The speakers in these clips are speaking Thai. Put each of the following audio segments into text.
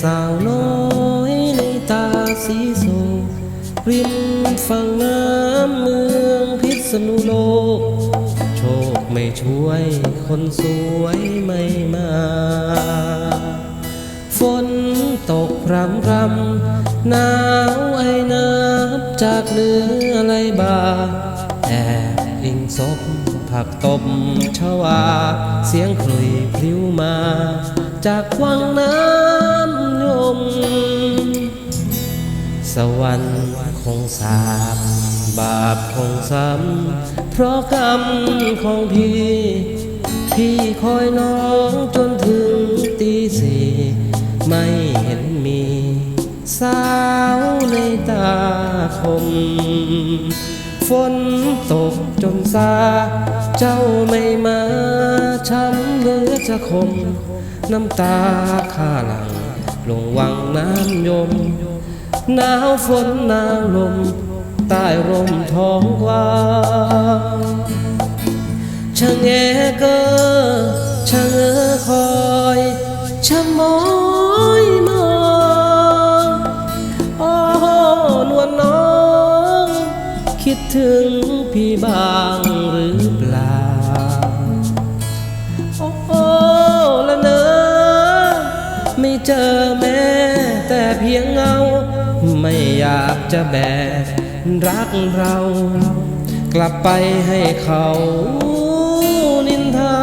สาวน้อยในตาสีโศกริมฝั่งน้ำเมืองพิษณุโลก โชคไม่ช่วยคนสวยไม่มา ฝนตกพรำรำหนาวไอนับจากเนื้อไหลบ่าแอบอิงศพผักตบชวา เสียงคลุยพลิ้วมา จากวังน้ำ ม สวรรค์คงสาบบาปคงซ้ำเพราะกรรมของพี่ พี่คอยน้องจนถึงตีสี่ไม่เห็นมีสาวในตาคม ฝนตกจนซา เจ้าไม่มาช้ำเหลือจะคม น้ำตาข้าหลัง ลงวังน้ำยม หนาวฝนหนาวลม ใต้ร่มท้องกว้างชะแงเกอชะเง้อคอยชะมอยมองโอ้นวลน้อง คิดถึงพี่บาง เจอแม่แต่เพียงเงา ไม่อยากจะแบกรักเรา กลับไปให้เขานินทา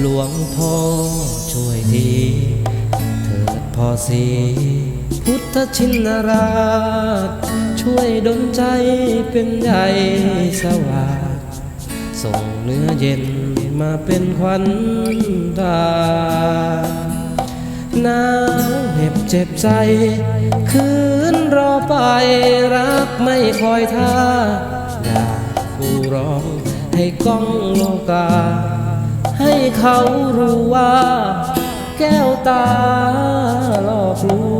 หลวงพ่อช่วยทีเถิดพ่อสีพุทธชินราช ช่วยดลใจเป็นใหญ่สวัสดส่งเนื้อเย็น มาเป็นขวัญตาหนาวเหน็บเจ็บใจ คืนรอไปรักไม่คอยท่าอยากกูร้องให้ก้องโลกา ให้เขารู้ว่า แก้วตาหลอกลวง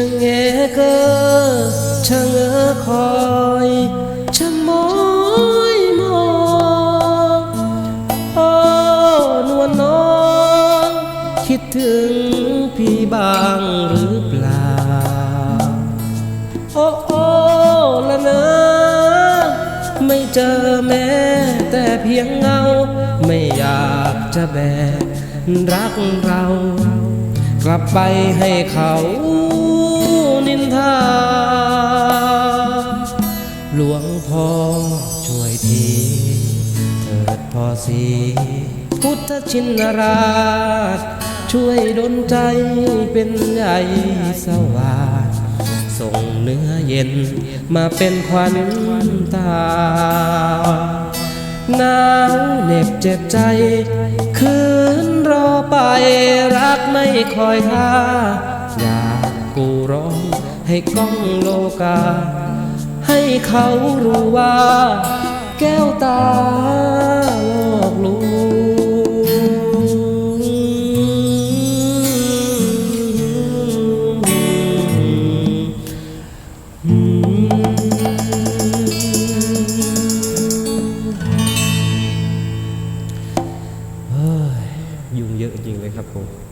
ชะแงเกอชะเงอคอยชะมอยมองโอ้นวลน้อง คิดถึงพี่บ้างหรือเปล่า โอ้โอ้ละเนอไม่เจอแม่แต่เพียงเงา ไม่อยากจะแบกรักเรา กลับไปให้เขา ทาหลวงพ่อช่วยทีเถิดพ่อสีพุทธชินราช ช่วยดลใจเป็นใหญ่สวัสดส่งเนื้อเย็นมาเป็นขวัญตาหนาวเหน็บเจ็บใจ คืนรอไปรักไม่คอยท่า ให้กล้องโลกา ให้เขารู้ว่า แก้วตาหลอกลวงยยุงเยอะจริงเลยครับผม